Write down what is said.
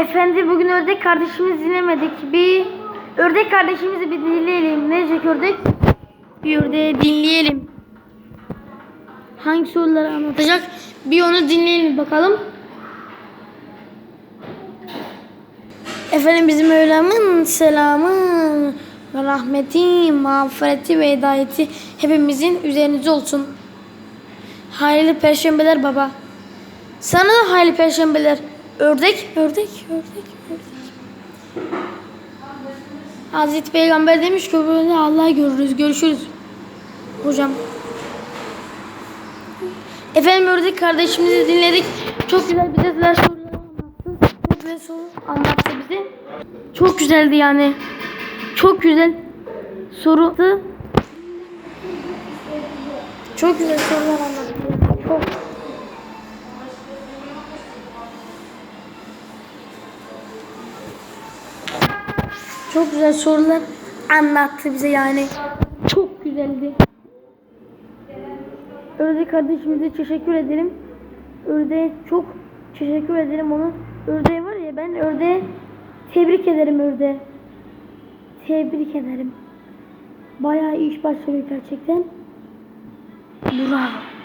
Efendim bugün ördek kardeşimizi dinlemedik. Bir ördek kardeşimizi bir dinleyelim. Ne diyecek ördek? Bir ördeği dinleyelim. Hangi soruları anlatacak? Bir onu dinleyelim bakalım. Efendim bizim öğlemin selamı ve rahmeti, mağfireti ve hidayeti hepimizin üzerinize olsun. Hayırlı perşembeler baba. Sana da hayırlı perşembeler. Ördek, ördek, ördek, ördek. Hazreti Peygamber demiş ki böyle Allah'ı görürüz, görüşürüz. Hocam. Efendim ördek kardeşimizi dinledik. Çok güzel bize güzel sorular anlattı. Güzel soru anlattı bize. Çok güzeldi yani. Çok güzel soru. Çok güzel sorular anlattı. Çok. Çok güzel sorular anlattı bize yani. Çok güzeldi. Ördek kardeşimize teşekkür ederim. Ördeğe çok teşekkür ederim onu. Ördeğe var ya ben ördeğe tebrik ederim ördeğe. Tebrik ederim. Bayağı iş başarıyor gerçekten. Bravo.